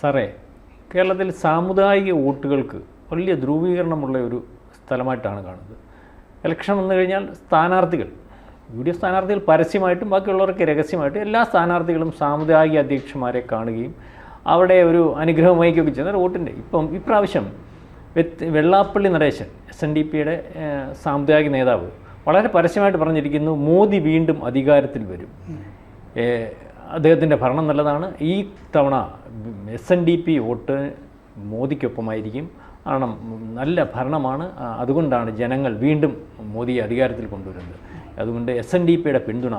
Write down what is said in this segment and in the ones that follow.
സാറേ കേരളത്തിൽ സാമുദായിക വോട്ടുകൾക്ക് വലിയ ധ്രുവീകരണമുള്ള ഒരു സ്ഥലമായിട്ടാണ് കാണുന്നത്. ഇലക്ഷൻ വന്നു കഴിഞ്ഞാൽ സ്ഥാനാർത്ഥികൾ യു ഡി എഫ് സ്ഥാനാർത്ഥികൾ പരസ്യമായിട്ടും ബാക്കിയുള്ളവർക്ക് രഹസ്യമായിട്ടും എല്ലാ സ്ഥാനാർത്ഥികളും സാമുദായിക അധ്യക്ഷന്മാരെ കാണുകയും അവിടെ ഒരു അനുഗ്രഹം വഹിക്കുകയൊക്കെ ചെയ്യുന്ന വോട്ടിന്റെ. ഇപ്പം ഇപ്രാവശ്യം Vellappally Natesan S N D പിയുടെ സാമുദായിക നേതാവ് വളരെ പരസ്യമായിട്ട് പറഞ്ഞിരിക്കുന്നു മോദി വീണ്ടും അധികാരത്തിൽ വരും. അദ്ദേഹത്തിന്റെ ഭരണം നല്ലതാണ്. ഈ തവണ S N D P vote മോദിക്കൊപ്പമായിരിക്കും. കാരണം നല്ല ഭരണമാണ്. അതുകൊണ്ടാണ് ജനങ്ങൾ വീണ്ടും മോദിയെ അധികാരത്തിൽ കൊണ്ടുവരുന്നത്. അതുകൊണ്ട് എസ് എൻ ഡി പിയുടെ പിന്തുണ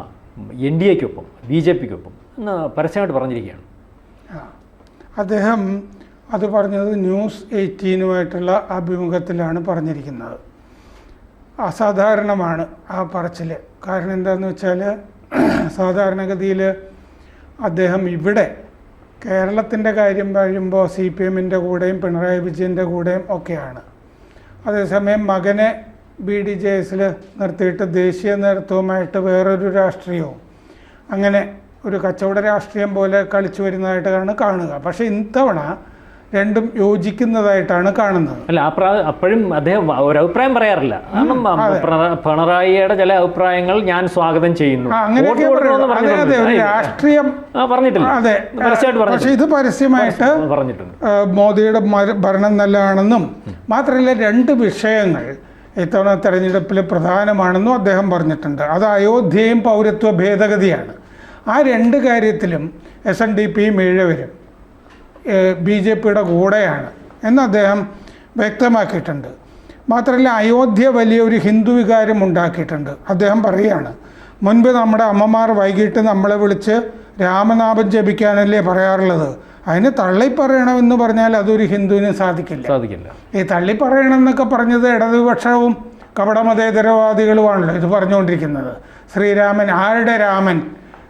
എൻ ഡി എക്കൊപ്പം ബി ജെ പിക്കൊപ്പം എന്ന് പരസ്യമായിട്ട് പറഞ്ഞിരിക്കുകയാണ്. അദ്ദേഹം അത് പറഞ്ഞത് ന്യൂസ് എയ്റ്റീനുമായിട്ടുള്ള അഭിമുഖത്തിലാണ് പറഞ്ഞിരിക്കുന്നത്. അസാധാരണമാണ് ആ പറച്ചിൽ കാരണം എന്താണെന്ന് വെച്ചാൽ സാധാരണഗതിയിൽ അദ്ദേഹം ഇവിടെ കേരളത്തിന്റെ കാര്യം പറയുമ്പോൾ സി പി എമ്മിന്റെ കൂടെയും പിണറായി വിജയന്റെ കൂടെയും ഒക്കെയാണ്. അതേസമയം മകനെ ബി ഡി ജെ എസിൽ നിർത്തിയിട്ട് ദേശീയ നേതൃത്വവുമായിട്ട് വേറൊരു രാഷ്ട്രീയവും അങ്ങനെ ഒരു കച്ചവട രാഷ്ട്രീയം പോലെ കളിച്ചു വരുന്നതായിട്ടാണ് കാണുക. പക്ഷേ ഇത്തവണ രണ്ടും യോജിക്കുന്നതായിട്ടാണ് കാണുന്നത്. അല്ല അപ്പോഴും അദ്ദേഹം ഒരു അഭിപ്രായം പറയാറില്ല. പിണറായിയുടെ ചില അഭിപ്രായങ്ങൾ ഞാൻ സ്വാഗതം ചെയ്യുന്നു. രാഷ്ട്രീയം. പറഞ്ഞിട്ടില്ല. അതെ പക്ഷേ ഇത് പരസ്യമായിട്ട് പറഞ്ഞിട്ടുണ്ട്. മോദിയുടെ ഭരണം നല്ലതാണെന്നും മാത്രമല്ല രണ്ട് വിഷയങ്ങൾ ഇത്തവണ തെരഞ്ഞെടുപ്പിൽ പ്രധാനമാണെന്നും അദ്ദേഹം പറഞ്ഞിട്ടുണ്ട്. അത് അയോധ്യയും പൗരത്വ ഭേദഗതിയാണ്. ആ രണ്ട് കാര്യത്തിലും എസ് എൻ ഡി പിയും ഈഴവരും ബി ജെ പിയുടെ കൂടെയാണ് എന്ന് അദ്ദേഹം വ്യക്തമാക്കിയിട്ടുണ്ട്. മാത്രമല്ല അയോധ്യ വലിയൊരു ഹിന്ദു വികാരം ഉണ്ടാക്കിയിട്ടുണ്ട്. അദ്ദേഹം പറയുകയാണ് മുൻപ് നമ്മുടെ അമ്മമാർ വൈകിട്ട് നമ്മളെ വിളിച്ച് രാമനാമം ജപിക്കാനല്ലേ പറയാറുള്ളത്? അതിന് തള്ളിപ്പറയണമെന്ന് പറഞ്ഞാൽ അതൊരു ഹിന്ദുവിന് സാധിക്കില്ല. സാധിക്കില്ല. ഈ തള്ളിപ്പറയണം എന്നൊക്കെ പറഞ്ഞത് ഇടതുപക്ഷവും കപടമതേതരവാദികളുമാണല്ലോ ഇത് പറഞ്ഞുകൊണ്ടിരിക്കുന്നത്. ശ്രീരാമൻ ആരുടെ രാമൻ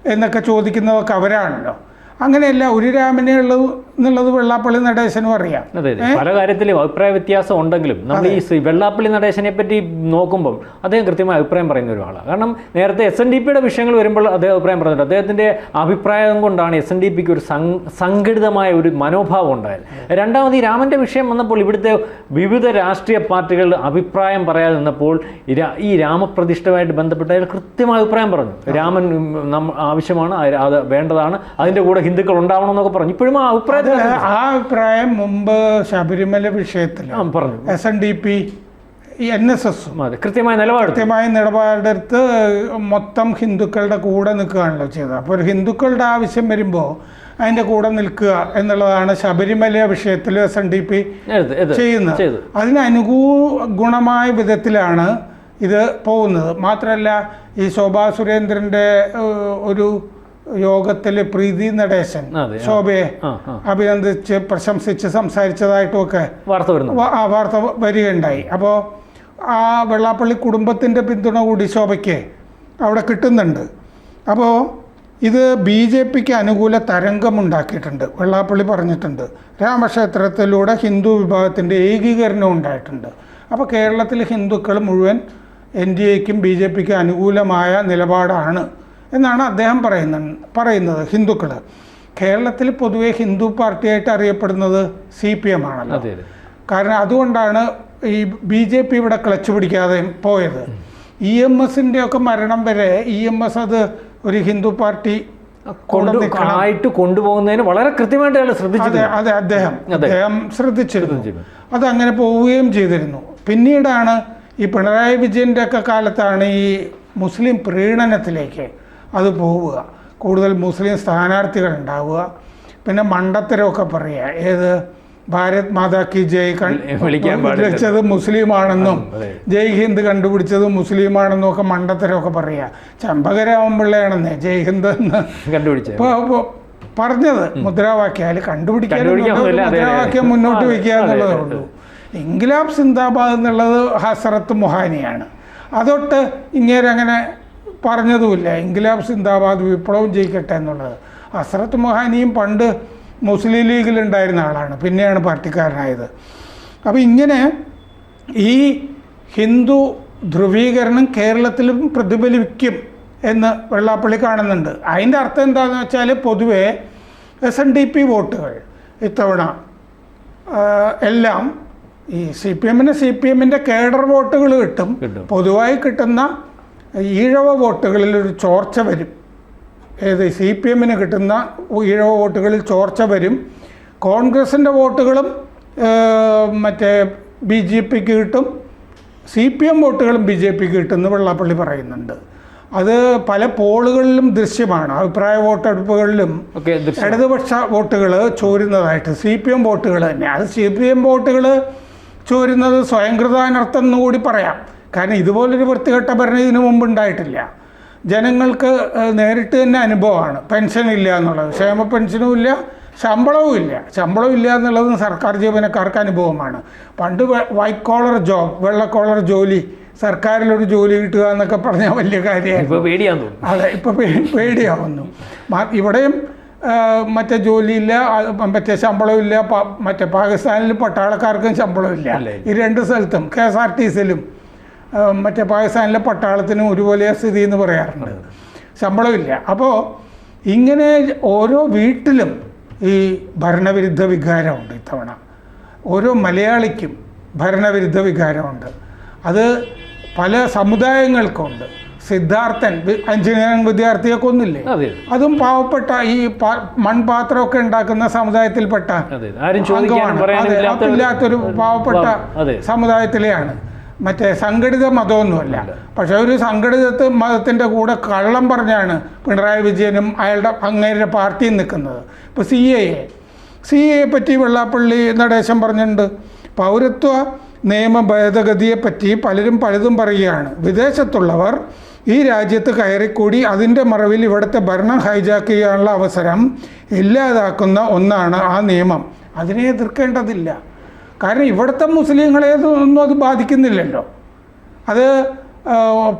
എന്നൊക്കെ ചോദിക്കുന്നതൊക്കെ അവരാണല്ലോ. അങ്ങനെയല്ല ഒരു രാമനേ ഉള്ളൂ എന്നുള്ളത് വെള്ളാപ്പള്ളി നടേശനും അറിയാം. പല കാര്യത്തിലും അഭിപ്രായ വ്യത്യാസം ഉണ്ടെങ്കിലും നമ്മൾ ഈ വെള്ളാപ്പള്ളി നടേശനെ പറ്റി നോക്കുമ്പോൾ അദ്ദേഹം കൃത്യമായ അഭിപ്രായം പറയുന്ന ഒരാളാണ്. കാരണം നേരത്തെ എസ് എൻ ഡി പിയുടെ വിഷയങ്ങൾ വരുമ്പോൾ അദ്ദേഹം അഭിപ്രായം പറഞ്ഞിട്ടുണ്ട്. അദ്ദേഹത്തിന്റെ അഭിപ്രായം കൊണ്ടാണ് എസ് എൻ ഡി പിക്ക് ഒരു സംഘടിതമായ ഒരു മനോഭാവം ഉണ്ടായത്. രണ്ടാമത് ഈ രാമന്റെ വിഷയം വന്നപ്പോൾ ഇവിടുത്തെ വിവിധ രാഷ്ട്രീയ പാർട്ടികൾ അഭിപ്രായം പറയാതെ നിന്നപ്പോൾ ഈ രാമപ്രതിഷ്ഠയുമായിട്ട് ബന്ധപ്പെട്ട് അയാൾ കൃത്യമായ അഭിപ്രായം പറഞ്ഞു. രാമൻ ആവശ്യമാണ് അത് വേണ്ടതാണ് അതിന്റെ കൂടെ ഹിന്ദുക്കൾ ഉണ്ടാവണം എന്നൊക്കെ പറഞ്ഞു. ഇപ്പോഴും ആ ആ അഭിപ്രായം മുമ്പ് ശബരിമല വിഷയത്തിൽ പറഞ്ഞു. S N D P N S എസും കൃത്യമായ നിലപാട്. കൃത്യമായ നിലപാടെടുത്ത് മൊത്തം ഹിന്ദുക്കളുടെ കൂടെ നിൽക്കുകയാണല്ലോ ചെയ്തത്. അപ്പോൾ ഒരു ഹിന്ദുക്കളുടെ ആവശ്യം വരുമ്പോൾ അതിന്റെ കൂടെ നിൽക്കുക എന്നുള്ളതാണ് ശബരിമല വിഷയത്തിൽ എസ് എൻ ഡി പി ചെയ്യുന്നത്. അതിനനുകൂ അതിന് ഗുണമായ വിധത്തിലാണ് ഇത് പോകുന്നത്. മാത്രമല്ല ഈ ശോഭാ സുരേന്ദ്രന്റെ ഒരു യോഗത്തിൽ പ്രീതി നടേശൻ ശോഭയെ അഭിനന്ദിച്ച് പ്രശംസിച്ച് സംസാരിച്ചതായിട്ടുമൊക്കെ വാർത്ത വാർത്ത വരികയുണ്ടായി. അപ്പോൾ ആ വെള്ളാപ്പള്ളി കുടുംബത്തിന്റെ പിന്തുണ കൂടി ശോഭയ്ക്ക് അവിടെ കിട്ടുന്നുണ്ട്. അപ്പോൾ ഇത് ബി ജെ പിക്ക് അനുകൂല തരംഗമുണ്ടാക്കിയിട്ടുണ്ട്. വെള്ളാപ്പള്ളി പറഞ്ഞിട്ടുണ്ട്. രാമക്ഷേത്രത്തിലൂടെ ഹിന്ദു വിഭാഗത്തിന്റെ ഏകീകരണം ഉണ്ടായിട്ടുണ്ട്. അപ്പോൾ കേരളത്തിലെ ഹിന്ദുക്കൾ മുഴുവൻ എൻ ഡി എക്കും ബി ജെ പിക്കും അനുകൂലമായ നിലപാടാണ്. എന്നാണ് അദ്ദേഹം പറയുന്ന പറയുന്നത് ഹിന്ദുക്കൾ കേരളത്തിൽ പൊതുവെ ഹിന്ദു പാർട്ടിയായിട്ട് അറിയപ്പെടുന്നത് സി പി എം ആണല്ലോ. കാരണം അതുകൊണ്ടാണ് ഈ ബി ജെ പി ഇവിടെ ക്ലച്ച് പിടിക്കാതെ പോയത്. ഇ എം എസിന്റെ ഒക്കെ മരണം വരെ ഇ എം എസ് അത് ഒരു ഹിന്ദു പാർട്ടി കൊണ്ടുപോയിട്ട് കൊണ്ടുപോകുന്നതിന് വളരെ കൃത്യമായിട്ട് അയാൾ അതെ അതെ അദ്ദേഹം അദ്ദേഹം ശ്രദ്ധിച്ചിരുന്നു. ശ്രദ്ധിച്ചിരുന്നു. അത് അങ്ങനെ പോവുകയും ചെയ്തിരുന്നു. പിന്നീടാണ് ഈ പിണറായി വിജയന്റെ ഒക്കെ കാലത്താണ് ഈ മുസ്ലിം പ്രീണനത്തിലേക്ക് അത് പോവുക. കൂടുതൽ മുസ്ലിം സ്ഥാനാർത്ഥികൾ ഉണ്ടാവുക പിന്നെ മണ്ടത്തരമൊക്കെ പറയുക. ഏത്? ഭാരത് മാതാ കി ജയ് കണ്ടുപിടിച്ചത് മുസ്ലിമാണെന്നും ജയ് ഹിന്ദ് കണ്ടുപിടിച്ചത് മുസ്ലിമാണെന്നും ഒക്കെ മണ്ടത്തരമൊക്കെ പറയുക. ചമ്പകരാമപിള്ളയാണെന്നേ ജയ് ഹിന്ദ് എന്ന്. ഇപ്പൊ പറഞ്ഞത് മുദ്രാവാക്യം അതിൽ കണ്ടുപിടിക്കാൻ. മുദ്രാവാക്യം മുന്നോട്ട് വയ്ക്കുക എന്നുള്ളതേ ഉള്ളൂ. ഇൻഗിലാബ് സിന്ദാബാദ് എന്നുള്ളത് ഹസറത്ത് മുഹാനിയാണ്. അതൊട്ട് ഇങ്ങേര് അങ്ങനെ പറഞ്ഞതുമില്ല. ഇൻഗിലാബ് സിന്ദാബാദ് വിപ്ലവം ജയിക്കട്ടെ എന്നുള്ളത്. അസ്രത്ത് മൊഹാനിയും പണ്ട് മുസ്ലിം ലീഗിലുണ്ടായിരുന്ന ആളാണ്. പിന്നെയാണ് പാർട്ടിക്കാരനായത്. അപ്പോൾ ഇങ്ങനെ ഈ ഹിന്ദു ധ്രുവീകരണം കേരളത്തിലും പ്രതിഫലിക്കും എന്ന് വെള്ളാപ്പള്ളി കാണുന്നുണ്ട്. അതിന്റെ അർത്ഥം എന്താണെന്ന് വെച്ചാൽ പൊതുവേ എസ് എൻ ഡി പി വോട്ടുകൾ ഇത്തവണ എല്ലാം ഈ സി പി എമ്മിന് സി പി എമ്മിന്റെ കേഡർ വോട്ടുകൾ കിട്ടും. കിട്ടും. പൊതുവായി കിട്ടുന്ന ഈഴവ വോട്ടുകളിൽ ഒരു ചോർച്ച വരും. ഏത് സി പി എമ്മിന് കിട്ടുന്ന ഈഴവ വോട്ടുകളിൽ ചോർച്ച വരും. കോൺഗ്രസിന്റെ വോട്ടുകളും മറ്റേ ബി ജെ പിക്ക് കിട്ടും. സി പി എം വോട്ടുകളും ബി ജെ പിക്ക് കിട്ടുമെന്ന് വെള്ളാപ്പള്ളി പറയുന്നുണ്ട്. അത് പല പോളുകളിലും ദൃശ്യമാണ്. അഭിപ്രായ വോട്ടെടുപ്പുകളിലും ഇടതുപക്ഷ വോട്ടുകൾ ചോരുന്നതായിട്ട് സി പി എം വോട്ടുകൾ തന്നെ. അത് സി പി എം വോട്ടുകൾ ചോരുന്നത് സ്വയംകൃതാനർത്ഥം എന്ന് കൂടി പറയാം. കാരണം ഇതുപോലൊരു വൃത്തികെട്ട ഭരണം ഇതിനു മുമ്പ് ഉണ്ടായിട്ടില്ല ജനങ്ങൾക്ക് നേരിട്ട് തന്നെ അനുഭവമാണ്. പെൻഷൻ ഇല്ല എന്നുള്ളത്. ക്ഷേമ പെൻഷനും ഇല്ല ശമ്പളവും ഇല്ല. ശമ്പളം ഇല്ല എന്നുള്ളത് സർക്കാർ ജീവനക്കാർക്ക് അനുഭവമാണ്. പണ്ട് വൈറ്റ് കോളർ ജോബ് വെള്ള കോളർ ജോലി സർക്കാരിലൊരു ജോലി കിട്ടുക എന്നൊക്കെ പറഞ്ഞാൽ വലിയ കാര്യമായിരുന്നു. അതെ ഇപ്പോൾ പേടിയാവുന്നു. ഇവിടെയും മറ്റേ ജോലിയില്ല മറ്റേ ശമ്പളമില്ല മറ്റേ പാകിസ്ഥാനിൽ പട്ടാളക്കാർക്കും ശമ്പളമില്ല ഇല്ല. ഈ രണ്ട് സ്ഥലത്തും കെ എസ് ആർ ടി സിയിലും മറ്റേ പാകിസ്ഥാനിലെ പട്ടാളത്തിനും ഒരുപോലെ സ്ഥിതി എന്ന് പറയാറുണ്ട്. ശമ്പളമില്ല. അപ്പോൾ ഇങ്ങനെ ഓരോ വീട്ടിലും ഈ ഭരണവിരുദ്ധ വികാരമുണ്ട് ഇത്തവണ. ഓരോ മലയാളിക്കും ഭരണവിരുദ്ധ വികാരമുണ്ട്. അത് പല സമുദായങ്ങൾക്കുണ്ട്. സിദ്ധാർത്ഥൻ എഞ്ചിനീയറിംഗ് വിദ്യാർത്ഥിയെ കൊന്നില്ലേ അതെ പാവപ്പെട്ട ഈ മൺപാത്രമൊക്കെ ഉണ്ടാക്കുന്ന സമുദായത്തിൽപ്പെട്ട അംഗമാണ്. അതില്ലാത്തൊരു അതെ, പാവപ്പെട്ട. സമുദായത്തിലെയാണ്. മറ്റേ സംഘടിത മതമൊന്നുമല്ല. പക്ഷെ ഒരു സംഘടിത മതത്തിന്റെ കൂടെ കള്ളം പറഞ്ഞാണ് പിണറായി വിജയനും അയാളുടെ അങ്ങേരുടെ പാർട്ടിയും നിൽക്കുന്നത്. ഇപ്പോൾ സി എ എ സി എയെ പറ്റി വെള്ളാപ്പള്ളി നടേശം പറഞ്ഞിട്ടുണ്ട്. പൗരത്വ നിയമ ഭേദഗതിയെപ്പറ്റി പലരും പലതും പറയുകയാണ്. വിദേശത്തുള്ളവർ ഈ രാജ്യത്ത് കയറിക്കൂടി അതിന്റെ മറവിൽ ഇവിടുത്തെ ഭരണം ഹൈജാക്ക് ചെയ്യാനുള്ള അവസരം ഇല്ലാതാക്കുന്ന ഒന്നാണ് ആ നിയമം. അതിനെ എതിർക്കേണ്ടതില്ല. കാരണം ഇവിടുത്തെ മുസ്ലിങ്ങളെ ഒന്നും അത് ബാധിക്കുന്നില്ലല്ലോ. അത്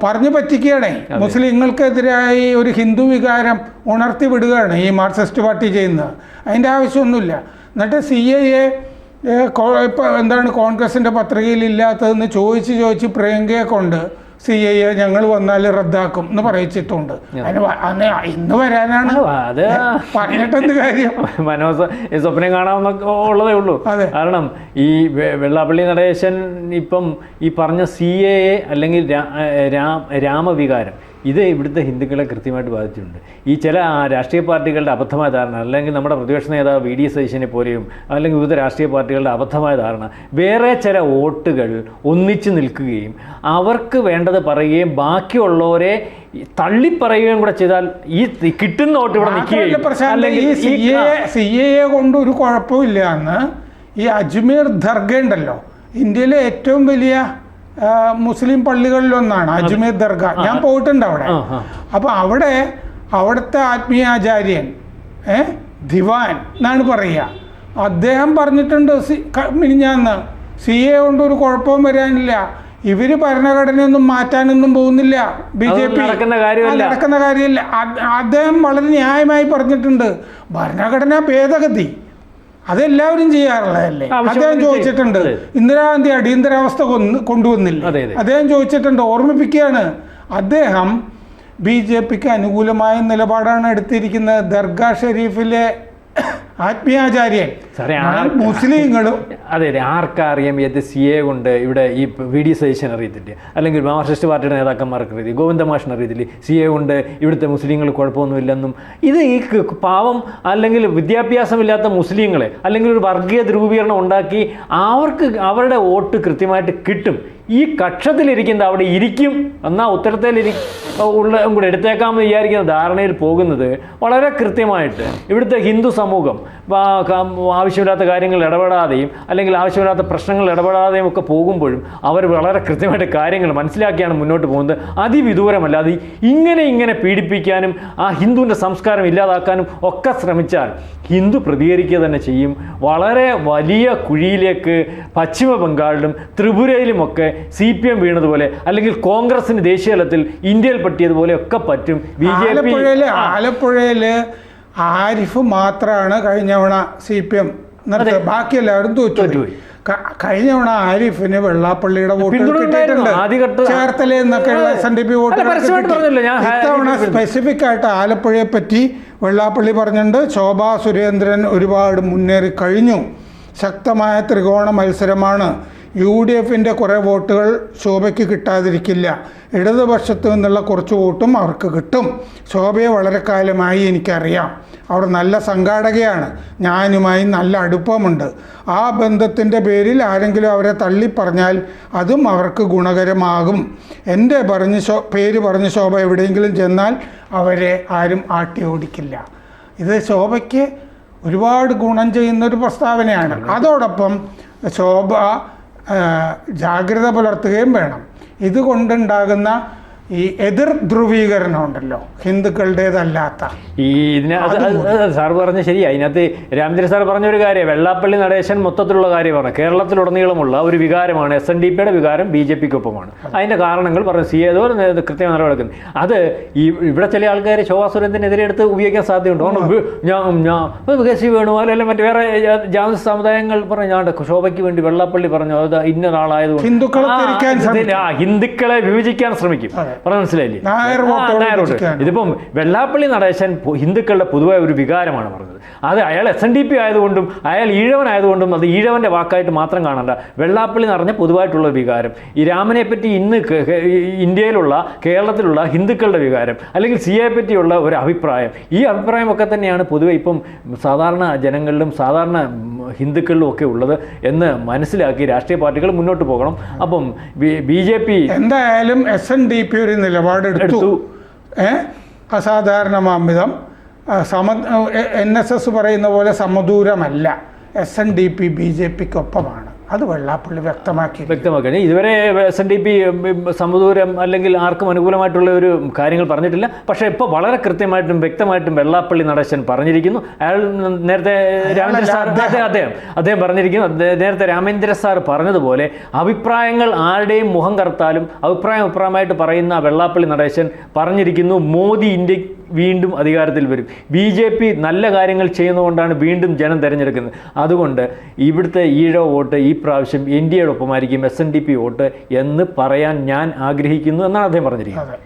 പറഞ്ഞു പറ്റിക്കുകയാണേ. മുസ്ലിങ്ങൾക്കെതിരായി ഒരു ഹിന്ദു വികാരം ഉണർത്തി വിടുകയാണ് ഈ മാർക്സിസ്റ്റ് പാർട്ടി ചെയ്യുന്നത്. അതിന്റെ ആവശ്യമൊന്നുമില്ല. എന്നിട്ട് സി എ എ എന്താണ് കോൺഗ്രസിന്റെ പത്രികയിൽ ഇല്ലാത്തതെന്ന് ചോദിച്ച് ചോദിച്ച് പ്രിയങ്കയെ കൊണ്ട് സി ഐ എ ഞങ്ങൾ വന്നാൽ റദ്ദാക്കും എന്ന് പറയിച്ചിട്ടുണ്ട്. അതിന് ഇന്ന് വരാനാണ്. അത് പറഞ്ഞിട്ടെന്ത് കാര്യം? മനോസ് സ്വപ്നം കാണാമെന്നൊക്കെ ഉള്ളതേ ഉള്ളൂ. കാരണം ഈ വെള്ളാപ്പള്ളി നടേശൻ ഇപ്പം ഈ പറഞ്ഞ സി എ അല്ലെങ്കിൽ രാമവികാരം ഇത് ഇവിടുത്തെ ഹിന്ദുക്കളെ കൃത്യമായിട്ട് ബാധിച്ചിട്ടുണ്ട്. ഈ ചില രാഷ്ട്രീയ പാർട്ടികളുടെ അബദ്ധമായ ധാരണ അല്ലെങ്കിൽ നമ്മുടെ പ്രതിപക്ഷ നേതാവ് വി ഡി സതീശനെ പോലെയും അല്ലെങ്കിൽ വിവിധ രാഷ്ട്രീയ പാർട്ടികളുടെ അബദ്ധമായ ധാരണ വേറെ ചില വോട്ടുകൾ ഒന്നിച്ചു നിൽക്കുകയും അവർക്ക് വേണ്ടത് പറയുകയും ബാക്കിയുള്ളവരെ തള്ളിപ്പറയുകയും കൂടെ ചെയ്താൽ ഈ കിട്ടുന്ന വോട്ട് ഇവിടെ നിൽക്കുകയും സി എ കൊണ്ട് ഒരു കുഴപ്പമില്ല എന്ന് ഈ അജ്മീർ ദർഗ ഉണ്ടല്ലോ ഇന്ത്യയിലെ ഏറ്റവും വലിയ മുസ്ലിം പള്ളികളിലൊന്നാണ് അജ്മീർ ദർഗ. ഞാൻ പോയിട്ടുണ്ട് അവിടെ. അപ്പോൾ അവിടെ അവിടുത്തെ ആത്മീയാചാര്യൻ ഏ ദിവാൻ എന്നാണ് പറയുക. അദ്ദേഹം പറഞ്ഞിട്ടുണ്ട് സി മിനിഞ്ഞാന്ന് സി എ കൊണ്ട് ഒരു കുഴപ്പവും വരാനില്ല. ഇവർ ഭരണഘടനയൊന്നും മാറ്റാനൊന്നും പോകുന്നില്ല. B J P. നടക്കുന്ന കാര്യമില്ല. അദ്ദേഹം വളരെ ന്യായമായി പറഞ്ഞിട്ടുണ്ട് ഭരണഘടനാ ഭേദഗതി. അതെല്ലാവരും ചെയ്യാറുള്ളതല്ലേ? അദ്ദേഹം ചോദിച്ചിട്ടുണ്ട് ഇന്ദിരാഗാന്ധി അടിയന്തരാവസ്ഥ കൊണ്ടുവന്നില്ല. അദ്ദേഹം ചോദിച്ചിട്ടുണ്ട് ഓർമ്മിപ്പിക്കുകയാണ് അദ്ദേഹം ബി ജെ പിക്ക് അനുകൂലമായ നിലപാടാണ് എടുത്തിരിക്കുന്നത്. ദർഗാ ഷെരീഫിലെ ആത്മീയാചാര്യൻ. മുസ്ലിങ്ങളും അതെ അതെ ആർക്കറിയാം ഏത് സി എ കൊണ്ട് ഇവിടെ ഈ വി ഡി സതീശൻ അറിയത്തില്ല? അല്ലെങ്കിൽ മാർക്സിസ്റ്റ് പാർട്ടിയുടെ നേതാക്കന്മാർക്ക് അറിയത്തില്ല? ഗോവിന്ദമാഷിന് അറിയത്തില്ല? സി എ കൊണ്ട് ഇവിടുത്തെ മുസ്ലിങ്ങൾ കുഴപ്പമൊന്നുമില്ലെന്നും. ഇത് ഈ പാവം അല്ലെങ്കിൽ വിദ്യാഭ്യാസമില്ലാത്ത മുസ്ലിങ്ങളെ അല്ലെങ്കിൽ ഒരു വർഗീയ ധ്രുവീകരണം ഉണ്ടാക്കി അവർക്ക് അവരുടെ വോട്ട് കൃത്യമായിട്ട് കിട്ടും. ഈ കക്ഷത്തിലിരിക്കുന്നത് അവിടെ ഇരിക്കും എന്നാൽ ഉത്തരത്തിലിരി ഉള്ള കൂടെ എടുത്തേക്കാമെന്ന് വിചാരിക്കുന്ന ധാരണയിൽ പോകുന്നത് വളരെ കൃത്യമായിട്ട് ഇവിടുത്തെ ഹിന്ദു സമൂഹം ആവശ്യമില്ലാത്ത കാര്യങ്ങൾ ഇടപെടാതെയും അല്ലെങ്കിൽ ആവശ്യമില്ലാത്ത പ്രശ്നങ്ങൾ ഇടപെടാതെയും ഒക്കെ പോകുമ്പോഴും അവർ വളരെ കൃത്യമായിട്ട് കാര്യങ്ങൾ മനസ്സിലാക്കിയാണ് മുന്നോട്ട് പോകുന്നത്. അതിവിദൂരമല്ലാതെ ഇങ്ങനെ ഇങ്ങനെ പീഡിപ്പിക്കാനും ആ ഹിന്ദുവിന്റെ സംസ്കാരം ഇല്ലാതാക്കാനും ഒക്കെ ശ്രമിച്ചാൽ ഹിന്ദു പ്രതികരിക്കുക തന്നെ ചെയ്യും. വളരെ വലിയ കുഴിയിലേക്ക് പശ്ചിമ ബംഗാളിലും ത്രിപുരയിലുമൊക്കെ സി പി എം വീണതുപോലെ അല്ലെങ്കിൽ കോൺഗ്രസിന് ദേശീയ തലത്തിൽ ഇന്ത്യയിൽ പറ്റിയതുപോലെ ഒക്കെ പറ്റും. ബി ജെ പി ആലപ്പുഴയിൽ ആരിഫ് മാത്രമാണ് കഴിഞ്ഞ തവണ സി പി എം. നിർത്തി ബാക്കി എല്ലാവരും തോറ്റുപോയി. കഴിഞ്ഞ തവണ ആരിഫിന് വെള്ളാപ്പള്ളിയുടെ ആദ്യഘട്ട- ചേർത്തല എന്നൊക്കെയുള്ള എസ് എൻ ഡി പി ഹാ- ഇത്തവണ സ്പെസിഫിക് ആയിട്ട് ആലപ്പുഴയെ പറ്റി വെള്ളാപ്പള്ളി പറഞ്ഞിട്ടുണ്ട്. ശോഭാ സുരേന്ദ്രൻ ഒരുപാട് മുന്നേറി കഴിഞ്ഞു. ശക്തമായ ത്രികോണ മത്സരമാണ് യു ഡി എഫിന്റെ കുറേ വോട്ടുകൾ ശോഭയ്ക്ക് കിട്ടാതിരിക്കില്ല. ഇടതുപക്ഷത്തു നിന്നുള്ള കുറച്ച് വോട്ടും അവർക്ക് കിട്ടും. ശോഭയെ വളരെ കാലമായി എനിക്കറിയാം. അവർ നല്ല സംഘാടകയാണ്. ഞാനുമായി നല്ല അടുപ്പമുണ്ട്. ആ ബന്ധത്തിന്റെ പേരിൽ ആരെങ്കിലും അവരെ തള്ളി പറഞ്ഞാൽ അതും അവർക്ക് ഗുണകരമാകും. എന്റെ പറഞ്ഞ് ശോ പേര് പറഞ്ഞ് ശോഭ എവിടെയെങ്കിലും ചെന്നാൽ അവരെ ആരും ആട്ടി ഓടിക്കില്ല. ഇത് ശോഭയ്ക്ക് ഒരുപാട് ഗുണം ചെയ്യുന്നൊരു പ്രസ്താവനയാണ്. അതോടൊപ്പം ശോഭ ജാഗ്രത പുലർത്തുകയും വേണം. ഇതുകൊണ്ടുണ്ടാകുന്ന ഈ എതിർ ധ്രുവീകരണം ഉണ്ടല്ലോ ഹിന്ദുക്കളുടേതല്ലാത്ത. ഈ ഇതിന് സാർ പറഞ്ഞ ശരി അതിനകത്ത് രാമചന്ദ്രൻ സാർ പറഞ്ഞ ഒരു കാര്യം വെള്ളാപ്പള്ളി നടേശൻ മൊത്തത്തിലുള്ള കാര്യമാണ്. കേരളത്തിലുടനീളമുള്ള ഒരു വികാരമാണ് എസ് എൻ ഡി പിയുടെ വികാരം ബി ജെ പിക്കൊപ്പമാണ്. അതിന്റെ കാരണങ്ങൾ പറഞ്ഞു സി ഏതോ കൃത്യമായി നടപടിക്കുന്നത് അത് ഈ ഇവിടെ ചില ആൾക്കാർ ശോഭാ സുരേന്ദ്രനെതിരെ എടുത്ത് ഉപയോഗിക്കാൻ സാധ്യതയുണ്ടോ? ഞാൻ ഞാൻ. വികസി വേണുപോലെ അല്ലെങ്കിൽ മറ്റു വേറെ ജാതി സമുദായങ്ങൾ പറഞ്ഞു ഞാൻ ശോഭയ്ക്ക് വേണ്ടി വെള്ളാപ്പള്ളി പറഞ്ഞു അത് ഇന്ന ഒരാളായതുകൊണ്ട് ഹിന്ദുക്കളെ വിഭജിക്കാൻ ശ്രമിക്കും. പറഞ്ഞ മനസ്സിലായില്ലേ. വിഭജിക്കാൻ. ഇതിപ്പം വെള്ളാപ്പള്ളി നടേശൻ ഹിന്ദുക്കളുടെ പൊതുവായ ഒരു വികാരമാണ് പറഞ്ഞത്. അത് അയാൾ എസ് എൻ ഡി പി ആയതുകൊണ്ടും അയാൾ ഈഴവനായതുകൊണ്ടും അത് ഈഴവന്റെ വാക്കായിട്ട് മാത്രം കാണണ്ട. വെള്ളാപ്പള്ളി എന്ന് പറഞ്ഞ പൊതുവായിട്ടുള്ള വികാരം. ഈ രാമനെ പറ്റി ഇന്ന് ഇന്ത്യയിലുള്ള കേരളത്തിലുള്ള ഹിന്ദുക്കളുടെ വികാരം അല്ലെങ്കിൽ സിയെ പറ്റിയുള്ള ഒരു അഭിപ്രായം. ഈ അഭിപ്രായമൊക്കെ തന്നെയാണ് പൊതുവെ ഇപ്പം സാധാരണ ജനങ്ങളിലും സാധാരണ ഹിന്ദുക്കളിലും ഒക്കെ ഉള്ളത് എന്ന് മനസ്സിലാക്കി രാഷ്ട്രീയ പാർട്ടികൾ മുന്നോട്ട് പോകണം. അപ്പം ബി ജെ പി എന്തായാലും എസ് എൻ ഡി പി ഒരു നിലപാടെടുത്തു. എടുത്തു. അസാധാരണ അസാധാരണമാംവിധം. സമ എൻ എസ് എസ് പറയുന്ന പോലെ സമദൂരമല്ല. S N D P B J പിക്കൊപ്പമാണ്. അത് വെള്ളാപ്പള്ളി വ്യക്തമാക്കി. വ്യക്തമാക്കി. ഇതുവരെ എസ് എൻ ഡി പി സമദൂരം അല്ലെങ്കിൽ ആർക്കും അനുകൂലമായിട്ടുള്ള ഒരു കാര്യങ്ങൾ പറഞ്ഞിട്ടില്ല. പക്ഷേ ഇപ്പോൾ വളരെ കൃത്യമായിട്ടും വ്യക്തമായിട്ടും വെള്ളാപ്പള്ളി നടേശൻ പറഞ്ഞിരിക്കുന്നു. അയാൾ നേരത്തെ രാമേന്ദ്ര സാർ അദ്ദേഹം. അദ്ദേഹം. അദ്ദേഹം പറഞ്ഞിരിക്കുന്നു. നേരത്തെ രാമേന്ദ്ര സാർ പറഞ്ഞതുപോലെ അഭിപ്രായങ്ങൾ ആരുടെയും മുഖം കറുത്താലും അഭിപ്രായം അഭിപ്രായമായിട്ട് പറയുന്ന വെള്ളാപ്പള്ളി നടേശൻ പറഞ്ഞിരിക്കുന്നു മോദി ഇന്ത്യ വീണ്ടും അധികാരത്തിൽ വരും. ബി ജെ പി നല്ല കാര്യങ്ങൾ ചെയ്യുന്നതുകൊണ്ടാണ് വീണ്ടും ജനം തിരഞ്ഞെടുക്കുന്നത്. അതുകൊണ്ട് ഇവിടുത്തെ ഈഴോ വോട്ട് ഈ പ്രാവശ്യം എൻ ഡി എയുടെ ഒപ്പമായിരിക്കും S N D P vote എന്ന് പറയാൻ ഞാൻ ആഗ്രഹിക്കുന്നു എന്നാണ് അദ്ദേഹം പറഞ്ഞിരിക്കുന്നത്.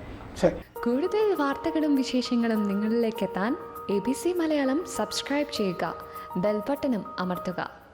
അതെ. കൂടുതൽ വാർത്തകളും വിശേഷങ്ങളും നിങ്ങളിലേക്ക് എത്താൻ A B C Malayalam subscribe ചെയ്യുക. ബെൽബട്ടനും അമർത്തുക.